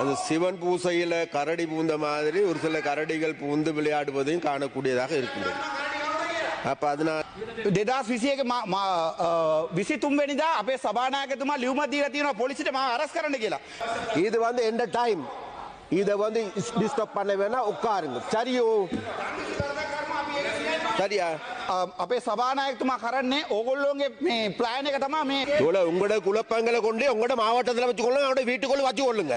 அந்த சிவன் பூசையில கரடி பூந்த மாதிரி ஒரு சில கரடிகள் பூந்து விளையாடுவதையும் காணக்கூடியதாக இருக்கின்றது அப்ப அதனால் දෙදස් විසියක විසි තුන්වෙනිදා අපේ සභානායකතුමා ලියුමක් දීලා තියෙනවා පොලිසිට මාව අරස් කරන්න කියලා. இது வந்து எந்த டைம் இதை வந்து டிஸ்டர்ப் பண்ண வேணா உட்காருங்க சரியோ சரியா අ, අපේ සභානායකතුමා කරන්නේ ඕගොල්ලෝගේ මේ ප්ලෑන් එක තමා මේ இவ்வளவு உங்களோட குழப்பங்களை கொண்டு உங்களோட மாவட்டத்தில் வச்சுக்கொள்ளுங்க அவங்களோட வீட்டுக்குள்ள வச்சு கொள்ளுங்க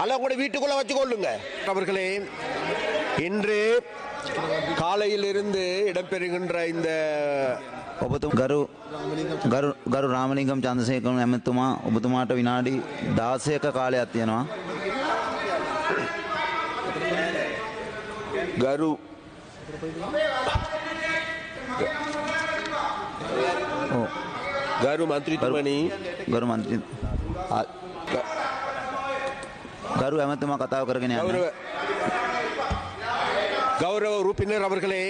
அல்ல உங்களோட வீட்டுக்குள்ள வச்சு கொள்ளுங்க அவர்களே இன்று காலையிலிருந்து இடம்பெறுகின்ற இந்த ඔබතු ගරු ගරු ගරු රාමලිකම් චන්දසයකම ඇමතුමා ඔබතුමාට විනාඩි දාසයක කාලයක් තියෙනවා. கரு ඕ கரு மந்திரித்துமணி ගරු මන්ත්‍රී அ- க- ගරු ඇමතුමා කතාව කරගෙන යන්න. கௌரவ கௌரவ உறுப்பினர் அவர்களே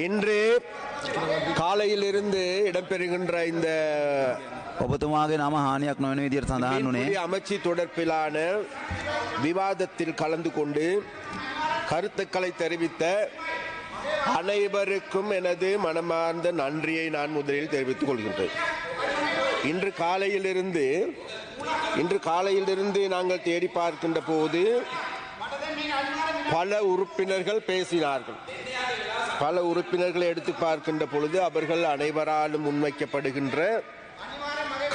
இன்று காலையிலிருந்து இடம்பெறுகின்ற இந்த ඔබතුමාගේ නම හානියක් නොවන විදියට සඳහන් වනේ மீன்பிடி அமைச்சு தொடர்பிலான விவாதத்தில் கலந்து கொண்டு கருத்துக்களை தெரிவித்த அனைவருக்கும் எனது மனமார்ந்த நன்றியை நான் முதலில் தெரிவித்துக் கொள்கின்றேன். இன்று காலையிலிருந்து இன்று காலையிலிருந்து நாங்கள் தேடி பார்க்கின்ற போது பல உறுப்பினர்கள் பேசினார்கள். பல உறுப்பினர்களை எடுத்து பார்க்கின்ற பொழுது அவர்கள் அனைவராலும் முன்வைக்கப்படுகின்ற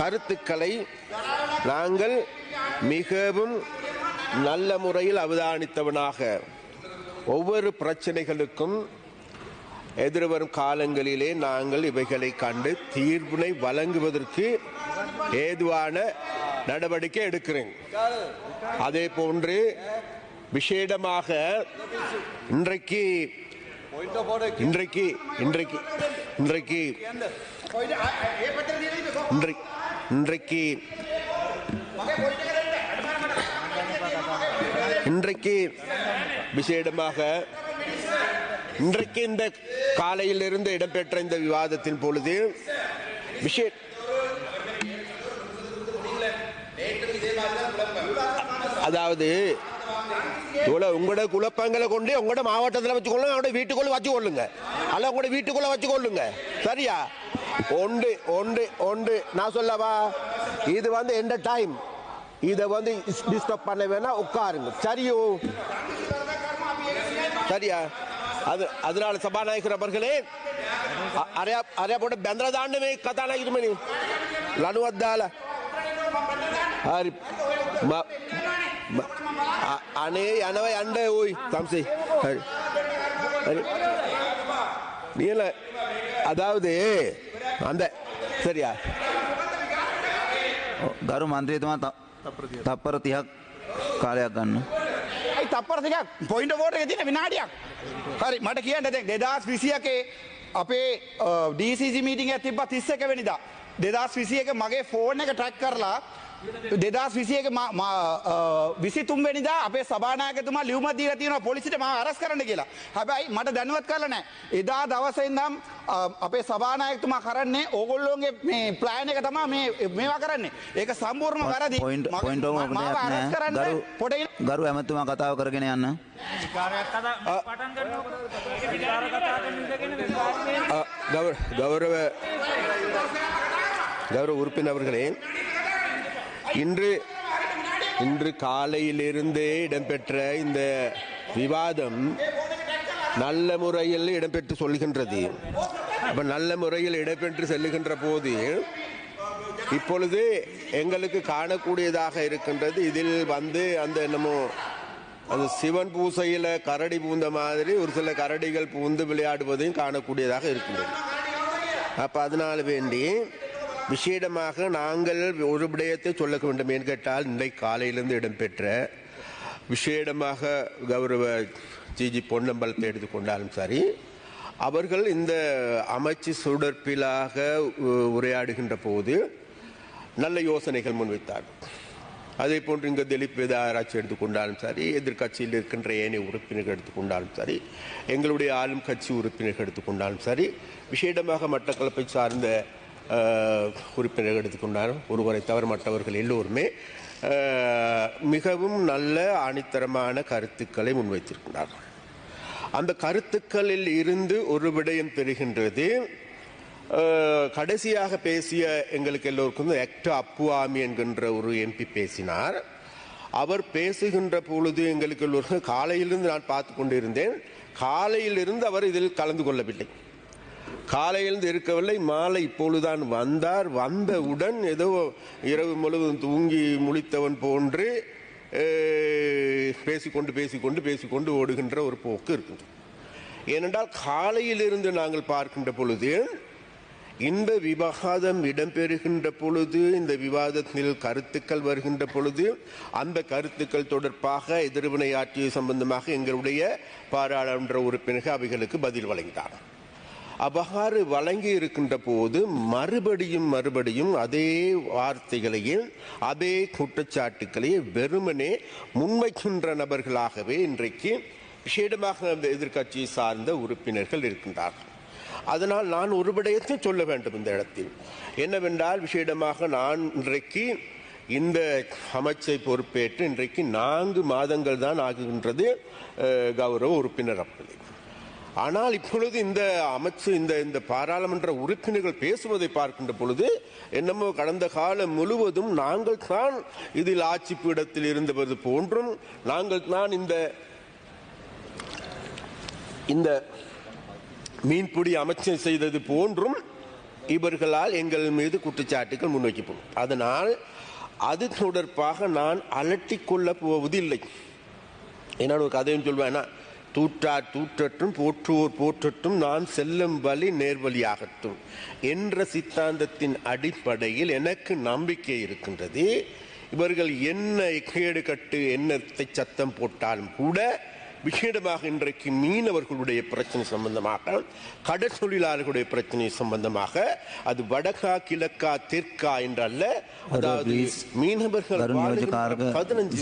கருத்துக்களை நாங்கள் மிகவும் நல்ல முறையில் அவதானித்தவனாக. ஒவ்வொரு பிரச்சனைகளுக்கும் எதிர்வரும் காலங்களிலே நாங்கள் இவைகளை கண்டு தீர்ப்பினை வழங்குவதற்கு ஏதுவான நடவடிக்கை எடுக்கிறேன். அதே போன்று விசேடமாக இன்றைக்கு இன்றைக்கு இன்றைக்கு இன்றைக்கு இன்றைக்கு இன்றைக்கு இன்றைக்கு விசேடமாக இன்றைக்கு இந்த காலையிலிருந்து இடம்பெற்ற இந்த விவாதத்தின் பொழுது விஷய அதாவது உங்களோட குழப்பங்களை கொண்டு உங்களோட மாவட்டத்தில் வச்சுக்கொள்ளுங்க அவங்களோட வீட்டுக்குள்ள வச்சுக்கொள்ளுங்க. அல்ல உங்களோட வீட்டுக்குள்ள வச்சுக்கொள்ளுங்க. சரியா? ஒன்று ஒன்று ஒன்று. நான் சொல்லவா? இது வந்து எந்த டைம் இதை வந்து டிஸ்டர்ப் பண்ண வேணா உட்காருங்க. சரியோ? சரியா? அது அதனால சபாநாயகர் அவர்களே අ- අරයා අරයා පොට බැඳලා දාන්න මේ කතානායකතුමනි ලනුවත් දාලා හරි ම- ම- අ- අනේ යනවා යන්න ඕයි තම්සේ හරි හරි நீல அதாவது அந்த சரியா ගරු මන්ත්‍රීතුමා ත- තප්පර තිහක් කාලයක් ගන්න. ඇයි තප්පර දෙකක් පොයින්ට බෝඩ් එක තියෙන විනාඩියක්. හරි මට කියන්න දැන් 2021 අපේ DCG මීටින් එක තිබ්බා 31 වෙනිදා. 2021 මගේ ෆෝන් එක ට්‍රැක් කරලා දෙදස් විසියක විසි තුන්වෙනිදා අපේ සභානායකතුමා ලියුම දීලා තියෙනවා පොලිසිට මාව අරස් කරන්න කියලා. හැබැයි මට දැනුවත් කරලා නැහැ. එදා දවසේ ඉඳන් අ, අපේ සභානායකතුමා කරන්නේ ඕගොල්ලෝගේ මේ ප්ලෑන් එක තමයි මේ මේවා කරන්නේ. ඒක සම්පූර්ණම වැරදි. පොයින්ට මගේ- පොයින්ට මාව ඕමටයක් අරස් නෑ කරන්න ගරු පොඩ ගරු ඇමතුමා කතාව කරගෙන යන්න. කාරයක් කතා පටන් ගන්නකොට විකාර කතා කරන ඉඳගෙන වෙන அ, கௌர- கௌரவ கௌரவ உறுப்பினர் அவர்களே இன்று இன்று காலையிலிருந்தே இடம்பெற்ற இந்த விவாதம் நல்ல முறையில் இடம்பெற்று சொல்கின்றது. அப்போ நல்ல முறையில் இடம்பெற்று செல்லுகின்ற போது இப்பொழுது எங்களுக்கு காணக்கூடியதாக இருக்கின்றது. இதில் வந்து அந்த என்னமோ அந்த சிவன் பூசையில் கரடி பூந்த மாதிரி ஒரு சில கரடிகள் பூந்து விளையாடுவதையும் காணக்கூடியதாக இருக்கின்றது. அப்போ அதனால் வேண்டி விசேடமாக நாங்கள் ஒரு விடயத்தை சொல்ல வேண்டும் என்று கேட்டால் இன்றைக்கு காலையிலிருந்து இடம்பெற்ற விசேடமாக கௌரவ ஜிஜி பொன்னம்பலத்தை எடுத்துக்கொண்டாலும் சரி அவர்கள் இந்த அமைச்சு சுடற்பிலாக உரையாடுகின்ற போது நல்ல யோசனைகள் முன்வைத்தார்கள் அதே போன்று இங்கே திலீப் வேத ஆராய்ச்சி எடுத்துக்கொண்டாலும் சரி எதிர்க்கட்சியில் இருக்கின்ற ஏனைய உறுப்பினர்கள் எடுத்துக்கொண்டாலும் சரி எங்களுடைய ஆளும் கட்சி உறுப்பினர்கள் எடுத்துக்கொண்டாலும் சரி விசேடமாக மட்டக்களப்பை சார்ந்த உறுப்பினர்கள் எடுத்துக்கொண்டாலும் ஒருவரை தவிர மற்றவர்கள் எல்லோருமே மிகவும் நல்ல ஆணித்தரமான கருத்துக்களை முன்வைத்திருக்கிறார்கள். அந்த கருத்துக்களில் இருந்து ஒரு விடயம் பெறுகின்றது கடைசியாக பேசிய எங்களுக்கு எல்லோருக்கும் ஆக்டோ அப்புவாமி என்கின்ற ஒரு எம்பி பேசினார். அவர் பேசுகின்ற பொழுது எங்களுக்கு எல்லோருக்கும் காலையிலிருந்து நான் பார்த்து கொண்டிருந்தேன். காலையிலிருந்து அவர் இதில் கலந்து கொள்ளவில்லை. காலையிலிருந்து இருக்கவில்லை மாலை இப்பொழுதுதான் வந்தார். வந்தவுடன் ஏதோ இரவு முழுவதும் தூங்கி முழித்தவன் போன்று பேசிக்கொண்டு பேசிக்கொண்டு பேசிக்கொண்டு ஓடுகின்ற ஒரு போக்கு இருக்குது. ஏனென்றால் காலையிலிருந்து நாங்கள் பார்க்கின்ற பொழுது இந்த விவாதம் இடம்பெறுகின்ற பொழுது இந்த விவாதத்தில் கருத்துக்கள் வருகின்ற பொழுது அந்த கருத்துக்கள் தொடர்பாக எதிர்வினையாற்றிய சம்பந்தமாக எங்களுடைய பாராளுமன்ற உறுப்பினர்கள் அவைகளுக்கு பதில் வழங்கினார் அவ்வாறு வழங்கி இருக்கின்ற போது மறுபடியும் மறுபடியும் அதே வார்த்தைகளையும் அதே குற்றச்சாட்டுக்களையும் வெறுமனே முன்வைக்கின்ற நபர்களாகவே இன்றைக்கு விஷேடமாக அந்த எதிர்க்கட்சியை சார்ந்த உறுப்பினர்கள் இருக்கின்றார்கள். அதனால் நான் ஒரு விடயத்தை சொல்ல வேண்டும் இந்த இடத்தில். என்னவென்றால் விஷேடமாக நான் இன்றைக்கு இந்த அமைச்சை பொறுப்பேற்று இன்றைக்கு நான்கு மாதங்கள் தான் ஆகுகின்றது கௌரவ உறுப்பினர் அப்படி. ஆனால் இப்பொழுது இந்த அமைச்சு இந்த இந்த பாராளுமன்ற உறுப்பினர்கள் பேசுவதை பார்க்கின்ற பொழுது என்னமோ கடந்த காலம் முழுவதும் நாங்கள் தான் இதில் ஆட்சி பீடத்தில் இருந்தவது போன்றும் நாங்கள் தான் இந்த இந்த மீன்பிடி அமைச்சர் செய்தது போன்றும் இவர்களால் எங்கள் மீது குற்றச்சாட்டுகள் முன்வைக்கப்படும். அதனால் அது தொடர்பாக நான் அலட்டிக் கொள்ளப் போவதில்லை. என்னோட ஒரு கதையும் சொல்வேன்னா தூற்றார் தூற்றட்டும் போற்றுவோர் போற்றட்டும் நான் செல்லும் வழி நேர்வழியாகட்டும் என்ற சித்தாந்தத்தின் அடிப்படையில் எனக்கு நம்பிக்கை இருக்கின்றது. இவர்கள் என்ன கேடு கட்டு என்னத்தை சத்தம் போட்டாலும் கூட விசேடமாக இன்றைக்கு மீனவர்களுடைய பிரச்சனை சம்பந்தமாக கடற் தொழிலாளர்களுடைய பிரச்சனை சம்பந்தமாக அது வடகா கிழக்கா தெற்கா என்றல்ல அதாவது மீனவர்கள் பதினஞ்சு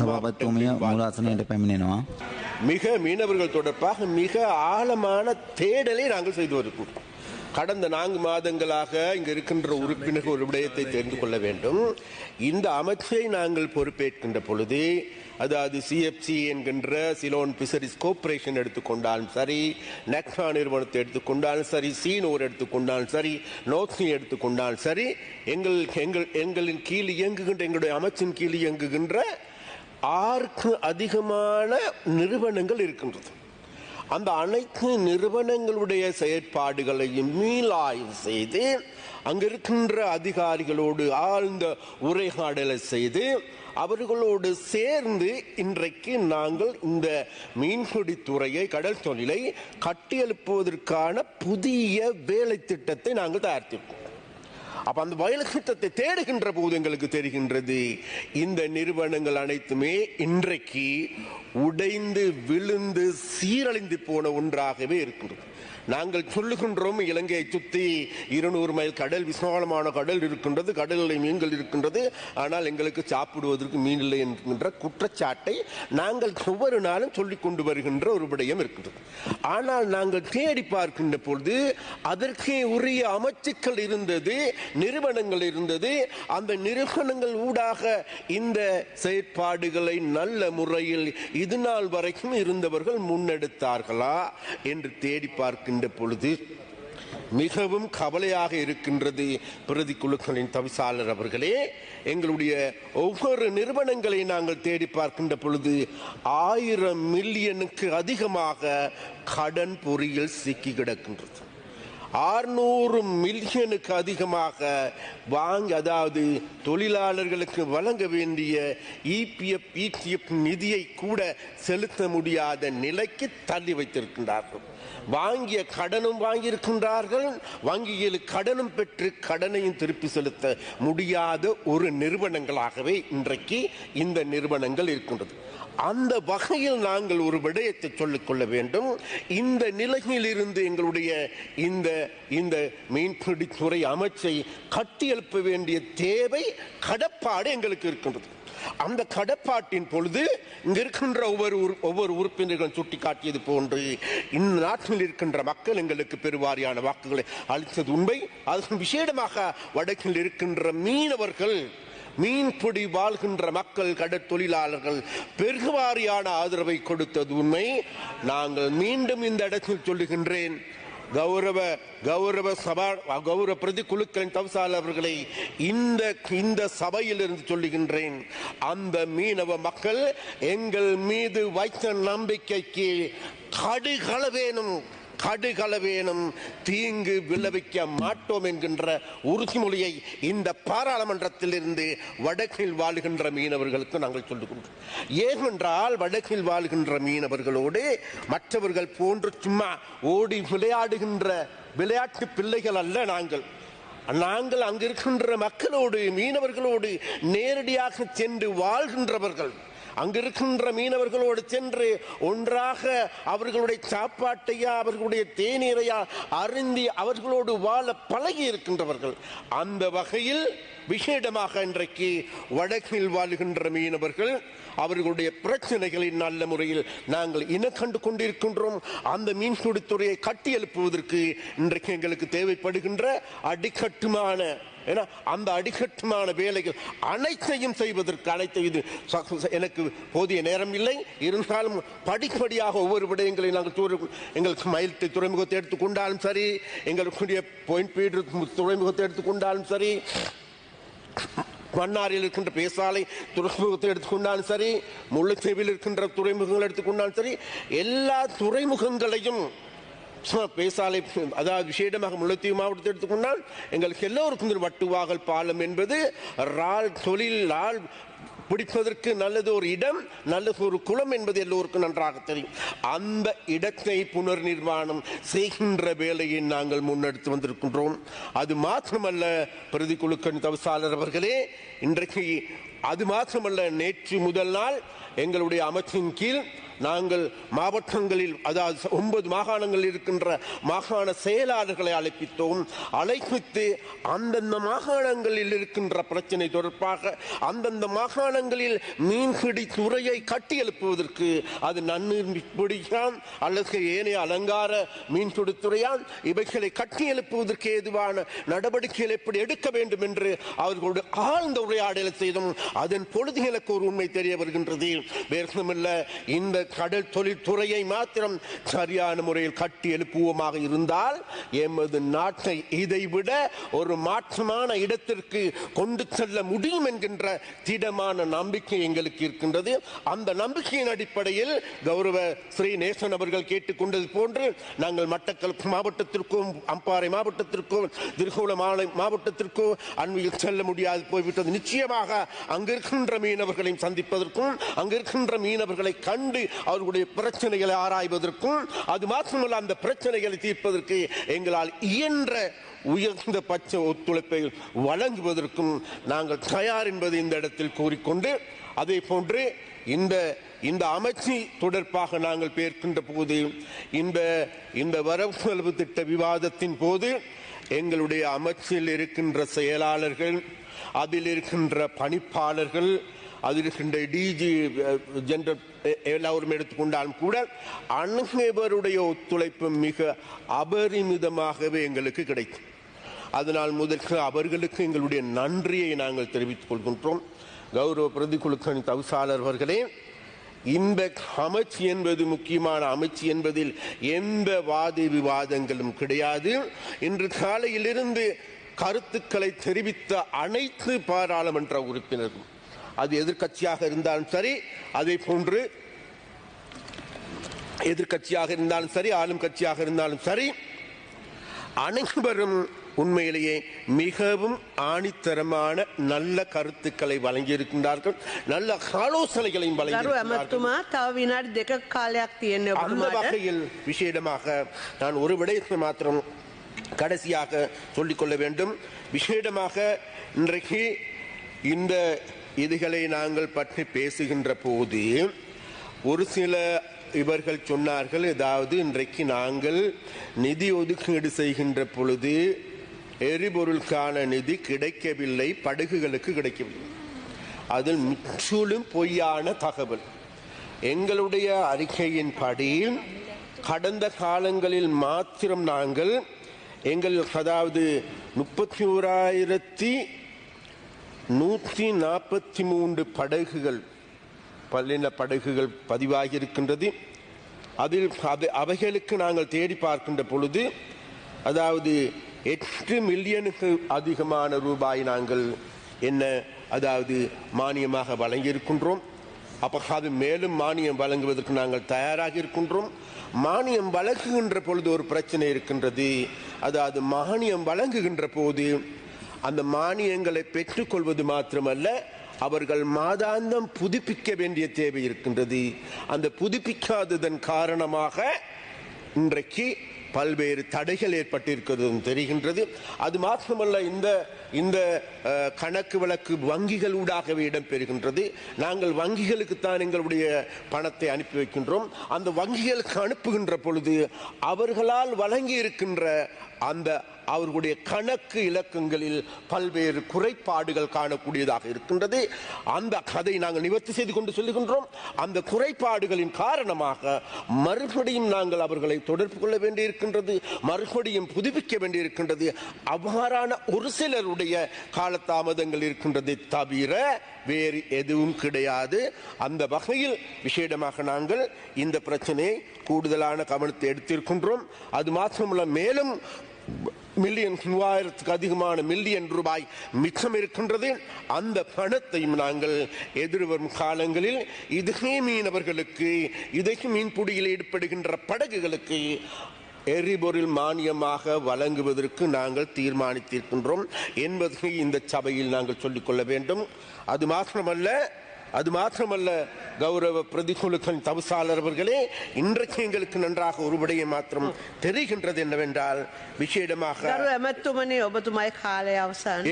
மிக மீனவர்கள் தொடர்பாக மிக ஆழமான தேடலை நாங்கள் செய்து வருகின்றோம் கடந்த நான்கு மாதங்களாக இங்கு இருக்கின்ற உறுப்பினர்கள் ஒரு விடயத்தை தெரிந்து கொள்ள வேண்டும். இந்த அமைச்சை நாங்கள் பொறுப்பேற்கின்ற பொழுது அதாவது சிஎஃப்சி என்கின்ற சிலோன் பிசரிஸ் கோஆபரேஷன் எடுத்துக்கொண்டாலும் சரி நெக்னா நிறுவனத்தை எடுத்துக்கொண்டாலும் சரி சீனோர் எடுத்துக்கொண்டாலும் சரி நோக்ஸி எடுத்துக்கொண்டாலும் சரி எங்கள் எங்கள் எங்களின் கீழ் இயங்குகின்ற எங்களுடைய அமைச்சின் கீழ் இயங்குகின்ற ஆறுக்கு அதிகமான நிறுவனங்கள் இருக்கின்றது. அந்த அனைத்து நிறுவனங்களுடைய செயற்பாடுகளையும் மீளாய்வு செய்து அங்கே இருக்கின்ற அதிகாரிகளோடு ஆழ்ந்த உரையாடலை செய்து அவர்களோடு சேர்ந்து இன்றைக்கு நாங்கள் இந்த மீன்பிடி துறையை கடல் தொழிலை கட்டியெழுப்புவதற்கான புதிய வேலை திட்டத்தை நாங்கள் தயாரித்திருக்கோம். அப்ப அந்த வயல் திட்டத்தை தேடுகின்ற போது எங்களுக்கு தெரிகின்றது. இந்த நிறுவனங்கள் அனைத்துமே இன்றைக்கு உடைந்து விழுந்து சீரழிந்து போன ஒன்றாகவே இருக்கின்றது. நாங்கள் சொல்லுகின்றோம் இலங்கையை சுற்றி இருநூறு மைல் கடல் விசாலமான கடல் இருக்கின்றது. கடலில் மீன்கள் இருக்கின்றது. ஆனால் எங்களுக்கு சாப்பிடுவதற்கு மீன் இல்லை என்கின்ற குற்றச்சாட்டை நாங்கள் ஒவ்வொரு நாளும் சொல்லிக் கொண்டு வருகின்ற ஒரு விடயம் இருக்கின்றது. ஆனால் நாங்கள் தேடி பார்க்கின்ற பொழுது அதற்கே உரிய அமைச்சுக்கள் இருந்தது. நிறுவனங்கள் இருந்தது. அந்த நிறுவனங்கள் ஊடாக இந்த செயற்பாடுகளை நல்ல முறையில் இது நாள் வரைக்கும் இருந்தவர்கள் முன்னெடுத்தார்களா என்று தேடி பார்க்கின்ற பொழுது மிகவும் கவலையாக இருக்கின்றது பிரதி குழுக்களின் தவிசாளர் அவர்களே. எங்களுடைய ஒவ்வொரு நிறுவனங்களை நாங்கள் தேடி பார்க்கின்ற பொழுது ஆயிரம் மில்லியனுக்கு அதிகமாக கடன் பொறியில் சிக்கி கிடக்கின்றது. ஆறுநூறு மில்லியனுக்கு அதிகமாக வாங்கி அதாவது தொழிலாளர்களுக்கு வழங்க வேண்டிய இபிஎஃப் இடிஎஃப் நிதியை கூட செலுத்த முடியாத நிலைக்கு தள்ளி வைத்திருக்கின்றார்கள். வாங்கிய கடனும் வாங்கியிருக்கின்றார்கள். வங்கியில் கடனும் பெற்று கடனையும் திருப்பி செலுத்த முடியாத ஒரு நிறுவனங்களாகவே இன்றைக்கு இந்த நிறுவனங்கள் இருக்கின்றது. அந்த வகையில் நாங்கள் ஒரு விடயத்தை சொல்லிக் கொள்ள வேண்டும். இந்த நிலையிலிருந்து எங்களுடைய இந்த இந்த மீன்பிடித்துறை அமைச்சை கட்டியெழுப்ப வேண்டிய தேவை கடப்பாடு எங்களுக்கு இருக்கின்றது. அந்த கடப்பாட்டின் பொழுது இங்க இருக்கின்ற ஒவ்வொரு ஒவ்வொரு உறுப்பினர்களும் சுட்டிக்காட்டியது போன்று இந்த நாட்டில் இருக்கின்ற மக்கள் எங்களுக்கு பெருவாரியான வாக்குகளை அளித்தது உண்மை. அதன் விசேடமாக வடக்கில் இருக்கின்ற மீனவர்கள் மீன்பிடி வாழ்கின்ற மக்கள் கடற்தொழிலாளர்கள் பெருவாரியான ஆதரவை கொடுத்தது உண்மை. நாங்கள் மீண்டும் இந்த இடத்தில் சொல்லுகின்றேன் கௌரவ கௌரவ சபா கௌரவ பிரதி குழுக்களின் தவசால் அவர்களை இந்த இந்த சபையிலிருந்து சொல்லுகின்றேன் அந்த மீனவ மக்கள் எங்கள் மீது வைத்த நம்பிக்கைக்கு கடுகளவேனும் கடுகளவேனும் தீங்கு விளைவிக்க மாட்டோம் என்கின்ற உறுதிமொழியை இந்த பாராளுமன்றத்தில் இருந்து வடக்கில் வாழ்கின்ற மீனவர்களுக்கு நாங்கள் சொல்லுகின்றோம் ஏனென்றால் வடக்கில் வாழ்கின்ற மீனவர்களோடு மற்றவர்கள் போன்று சும்மா ஓடி விளையாடுகின்ற விளையாட்டு பிள்ளைகள் அல்ல நாங்கள். நாங்கள் அங்கிருக்கின்ற மக்களோடு மீனவர்களோடு நேரடியாக சென்று வாழ்கின்றவர்கள். அங்கிருக்கின்ற மீனவர்களோடு சென்று ஒன்றாக அவர்களுடைய சாப்பாட்டையா அவர்களுடைய தேநீரையா அருந்தி அவர்களோடு வாழ பழகி இருக்கின்றவர்கள். அந்த வகையில் விசேடமாக இன்றைக்கு வடக்கில் வாழுகின்ற மீனவர்கள் அவர்களுடைய பிரச்சனைகளை நல்ல முறையில் நாங்கள் இன கண்டு கொண்டிருக்கின்றோம். அந்த மீன்பிடித்துறையை கட்டி எழுப்புவதற்கு இன்றைக்கு எங்களுக்கு தேவைப்படுகின்ற அடிக்கட்டுமான ஏன்னா அந்த அடிக்கட்டுமான வேலைகள் அனைத்தையும் செய்வதற்கு அனைத்து இது ச- எனக்கு போதிய நேரம் இல்லை இருந்தாலும் படிப்படியாக ஒவ்வொரு விடயங்களை நாங்கள் துறை- எங்களுக்கு மயில்ட்டு துறைமுகத்தை எடுத்துக்கொண்டாலும் சரி எங்களுக்குரிய பாயிண்ட் பீடு துறைமுகத்தை எடுத்துக்கொண்டாலும் சரி மன்னாரில் இருக்கின்ற பேசாலை துறைமுகத்தை எடுத்துக்கொண்டாலும் சரி முல்லைத்தீவில் இருக்கின்ற துறைமுகங்கள் எடுத்துக்கொண்டாலும் சரி எல்லா துறைமுகங்களையும் பேசாலை அதாவது விசேடமாக முல்லைத்தீவு மாவட்டத்தை எடுத்துக்கொண்டால் எங்களுக்கு எல்லோருக்கும் வட்டுவாகல் பாலம் என்பது ரால் தொழில் ரால் பிடிப்பதற்கு நல்லது ஒரு இடம் நல்லது ஒரு குளம் என்பது எல்லோருக்கும் நன்றாக தெரியும். அந்த இடத்தை புனர் நிர்மாணம் செய்கின்ற வேலையை நாங்கள் முன்னெடுத்து வந்திருக்கின்றோம். அது மாத்திரமல்ல பிரதி குழுக்களின் தவசாளர் அவர்களே இன்றைக்கு அது மாத்திரமல்ல நேற்று முதல் நாள் எங்களுடைய அமைச்சின் கீழ் நாங்கள் மாவட்டங்களில் அதாவது ஒன்பது மாகாணங்களில் இருக்கின்ற மாகாண செயலாளர்களை அழைப்பித்தோம். அழைப்பித்து அந்தந்த மாகாணங்களில் இருக்கின்ற பிரச்சனை தொடர்பாக அந்தந்த மாகாணங்களில் மீன்பிடி துறையை கட்டி எழுப்புவதற்கு அது நன்னீர் பிடிக்கான் அல்லது ஏனைய அலங்கார மீன்பிடி துறையான் இவைகளை கட்டி எழுப்புவதற்கு ஏதுவான நடவடிக்கைகள் எப்படி எடுக்க வேண்டும் என்று அவர்களோடு ஆழ்ந்த உரையாடலை செய்தோம். அதன் பொழுது எனக்கு ஒரு உண்மை தெரிய வருகின்றது. வேறுமில்ல இந்த கடல் தொழில்துறையை மாத்திரம் சரியான முறையில் கட்டி எழுப்புவோமாக இருந்தால் எமது நாட்டை இதைவிட ஒரு மாற்றமான இடத்திற்கு கொண்டு செல்ல முடியும் என்கின்ற திடமான நம்பிக்கை எங்களுக்கு இருக்கின்றது. அந்த நம்பிக்கையின் அடிப்படையில் கௌரவ ஸ்ரீ நேசன் அவர்கள் கேட்டுக்கொண்டது போன்று நாங்கள் மட்டக்களப்பு மாவட்டத்திற்கும் அம்பாறை மாவட்டத்திற்கும் திருகோணமலை மாவட்டத்திற்கும் அண்மையில் செல்ல முடியாது போய்விட்டது. நிச்சயமாக அங்கிருக்கின்ற மீனவர்களையும் சந்திப்பதற்கும் அங்கிருக்கின்ற மீனவர்களை கண்டு அவர்களுடைய பிரச்சனைகளை ஆராய்வதற்கும் அது மாத்திரமல்ல அந்த பிரச்சனைகளை தீர்ப்பதற்கு எங்களால் இயன்ற உயர்ந்த பட்ச ஒத்துழைப்பை வழங்குவதற்கும் நாங்கள் தயார் என்பதை இந்த இடத்தில் கூறிக்கொண்டு அதே போன்று இந்த இந்த அமைச்சு தொடர்பாக நாங்கள் பேர்க்கின்ற போது இந்த இந்த வரவு செலவு திட்ட விவாதத்தின் போது எங்களுடைய அமைச்சில் இருக்கின்ற செயலாளர்கள் அதில் இருக்கின்ற பணிப்பாளர்கள் அதில் டிஜி ஜெனரல் எல்லாரும் எடுத்துக்கொண்டாலும் கூட அனைவருடைய ஒத்துழைப்பு மிக அபரிமிதமாகவே எங்களுக்கு கிடைக்கும் அதனால் முதற்கு அவர்களுக்கு எங்களுடைய நன்றியை நாங்கள் தெரிவித்துக் கொள்கின்றோம் கௌரவ பிரதிகுழுக்களின் தவிசாளர் அவர்களே இந்த அமைச்சு என்பது முக்கியமான அமைச்சு என்பதில் எந்த வாதி விவாதங்களும் கிடையாது இன்று காலையிலிருந்து கருத்துக்களை தெரிவித்த அனைத்து பாராளுமன்ற உறுப்பினர்களும் அது எதிர்கட்சியாக இருந்தாலும் சரி அதே போன்று எதிர்கட்சியாக இருந்தாலும் சரி ஆளும் கட்சியாக இருந்தாலும் சரி அனைவரும் உண்மையிலேயே மிகவும் ஆணித்தரமான நல்ல கருத்துக்களை வழங்கியிருக்கின்றார்கள் நல்ல ஆலோசனைகளையும் அந்த வகையில் விசேடமாக நான் ஒரு விடயத்தை மாத்திரம் கடைசியாக சொல்லிக்கொள்ள வேண்டும். விசேடமாக இன்றைக்கு இந்த இதுகளை நாங்கள் பற்றி பேசுகின்ற போது ஒரு சில இவர்கள் சொன்னார்கள் ஏதாவது இன்றைக்கு நாங்கள் நிதி ஒதுக்கீடு செய்கின்ற பொழுது எரிபொருளுக்கான நிதி கிடைக்கவில்லை படகுகளுக்கு கிடைக்கவில்லை. அதில் முற்றிலும் பொய்யான தகவல். எங்களுடைய அறிக்கையின்படி கடந்த காலங்களில் மாத்திரம் நாங்கள் எங்கள் அதாவது முப்பத்தி ஓராயிரத்தி நூற்றி நாற்பத்தி மூன்று படகுகள் பல்லின படகுகள் பதிவாகி இருக்கின்றது அதில் அது அவைகளுக்கு நாங்கள் தேடி பார்க்கின்ற பொழுது அதாவது எட்டு மில்லியனுக்கு அதிகமான ரூபாய் நாங்கள் என்ன அதாவது மானியமாக வழங்கியிருக்கின்றோம். அப்போ அது மேலும் மானியம் வழங்குவதற்கு நாங்கள் தயாராக இருக்கின்றோம். மானியம் வழங்குகின்ற பொழுது ஒரு பிரச்சனை இருக்கின்றது. அதாவது மானியம் வழங்குகின்ற போது அந்த மானியங்களை பெற்றுக்கொள்வது மாத்திரமல்ல அவர்கள் மாதாந்தம் புதுப்பிக்க வேண்டிய தேவை இருக்கின்றது. அந்த புதுப்பிக்காததன் காரணமாக இன்றைக்கு பல்வேறு தடைகள் ஏற்பட்டிருக்கிறது தெரிகின்றது. அது மாத்திரமல்ல இந்த இந்த கணக்கு வழக்கு வங்கிகள் ஊடாகவே இடம்பெறுகின்றது. நாங்கள் வங்கிகளுக்குத்தான் எங்களுடைய பணத்தை அனுப்பி வைக்கின்றோம். அந்த வங்கிகளுக்கு அனுப்புகின்ற பொழுது அவர்களால் வழங்கி இருக்கின்ற அந்த அவர்களுடைய கணக்கு இலக்கங்களில் பல்வேறு குறைபாடுகள் காணக்கூடியதாக இருக்கின்றது. அந்த கதை நாங்கள் நிவர்த்தி செய்து கொண்டு சொல்லுகின்றோம். அந்த குறைபாடுகளின் காரணமாக மறுபடியும் நாங்கள் அவர்களை தொடர்பு கொள்ள வேண்டியிருக்கின்றது மறுபடியும் புதுப்பிக்க வேண்டியிருக்கின்றது. அவ்வாறான ஒரு சிலருடைய காலதாமதங்கள் இருக்கின்றதை தவிர வேறு எதுவும் கிடையாது. அந்த வகையில் விசேடமாக நாங்கள் இந்த பிரச்சனையை கூடுதலான கவனத்தை எடுத்திருக்கின்றோம். அது மாத்திரமல்ல மேலும் மில்லியன் மூவாயிரத்துக்கு அதிகமான மில்லியன் ரூபாய் மிச்சம் இருக்கின்றது. அந்த பணத்தையும் நாங்கள் எதிர்வரும் காலங்களில் இதே மீனவர்களுக்கு இதே மீன்பிடியில் ஈடுபடுகின்ற படகுகளுக்கு எரிபொருள் மானியமாக வழங்குவதற்கு நாங்கள் தீர்மானித்திருக்கின்றோம் என்பதை இந்த சபையில் நாங்கள் சொல்லிக்கொள்ள வேண்டும். அது மாத்திரமல்ல அது மாத்திரமல்ல கௌரவ பிரதிகூலுக்கன் தவிசாளர் அவர்களே இன்றைக்கு எங்களுக்கு நன்றாக ஒரு மாத்திரம் தெரிகின்றது என்னவென்றால் விசேடமாக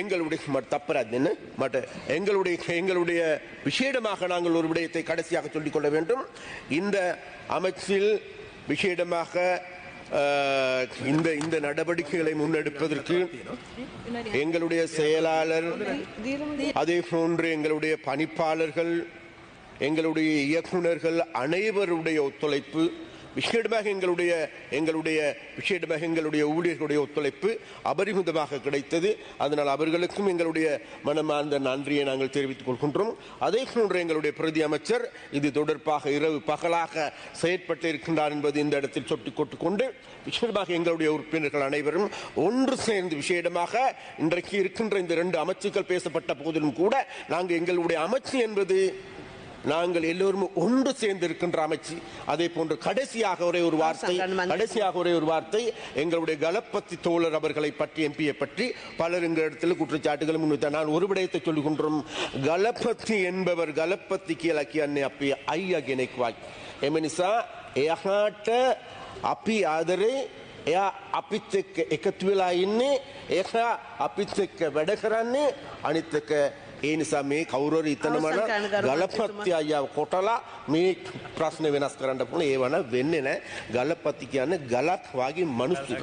எங்களுடைய தப்பராது என்ன? மற்ற எங்களுடைய எங்களுடைய விசேடமாக நாங்கள் ஒரு விடயத்தை கடைசியாக சொல்லிக்கொள்ள வேண்டும். இந்த அமைச்சில் விசேடமாக இந்த இந்த நடவடிக்கைகளை முன்னெடுப்பதற்கு எங்களுடைய செயலாளர் அதே போன்று எங்களுடைய பணிப்பாளர்கள் எங்களுடைய இயக்குனர்கள் அனைவருடைய ஒத்துழைப்பு விசேடமாக எங்களுடைய எங்களுடைய விசேடமாக எங்களுடைய ஊழியர்களுடைய ஒத்துழைப்பு அபரிமிதமாக கிடைத்தது. அதனால் அவர்களுக்கும் எங்களுடைய மனமார்ந்த நன்றியை நாங்கள் தெரிவித்துக் கொள்கின்றோம். அதே போன்று எங்களுடைய பிரதி அமைச்சர் இது தொடர்பாக இரவு பகலாக செயற்பட்டு இருக்கின்றார் என்பது இந்த இடத்தில் சொட்டிக் கொண்டு விசேடமாக எங்களுடைய உறுப்பினர்கள் அனைவரும் ஒன்று சேர்ந்து விசேடமாக இன்றைக்கு இருக்கின்ற இந்த இரண்டு அமைச்சுக்கள் பேசப்பட்ட போதிலும் கூட நாங்கள் எங்களுடைய அமைச்சு என்பது நாங்கள் எல்லோரும் ஒன்று சேர்ந்து இருக்கின்ற அமைச்சு அதே போன்று கடைசியாக ஒரே ஒரு வார்த்தை கடைசியாக ஒரே ஒரு வார்த்தை எங்களுடைய கலப்பத்தி தோழர் அவர்களை பற்றி எம்பியை பற்றி பலர் எங்கள் இடத்தில் குற்றச்சாட்டுகளை முன்வைத்தார் நான் ஒரு விடயத்தை சொல்லுகின்றோம் கலப்பத்தி என்பவர் கலப்பத்திக்கு இலக்கிய அப்பி ஐயா கிணைக்குவாய் එමනිසා එයහාට අපි ආදරේ එයා අපිත් එක්ක එකතු වෙලා ඉන්නේ එයා අපිත් එක්ක වැඩ කරන්නේ අනිත් එක ඒ නිසා මේ කරන්න ගරු ගලපත්ති අයියාව කොටලා මේ ප්‍රශ්න වෙනස් කරන්න පුළුවන්. ඒවන වෙන්නේ නැහැ ගලපති කියන්නේ ගලක් වගේ මිනිස්සු.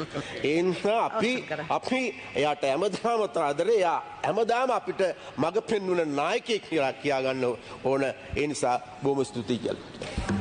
ඒ නිසා අපි. අපි එයාට හැමදාම ආදරේ. එයා හැමදාම අපිට මඟ පෙන්වන නායකයෙක් කියලා කියා ගන්න ඕන. ඒ නිසා බොහොම ස්තුතියි කියලා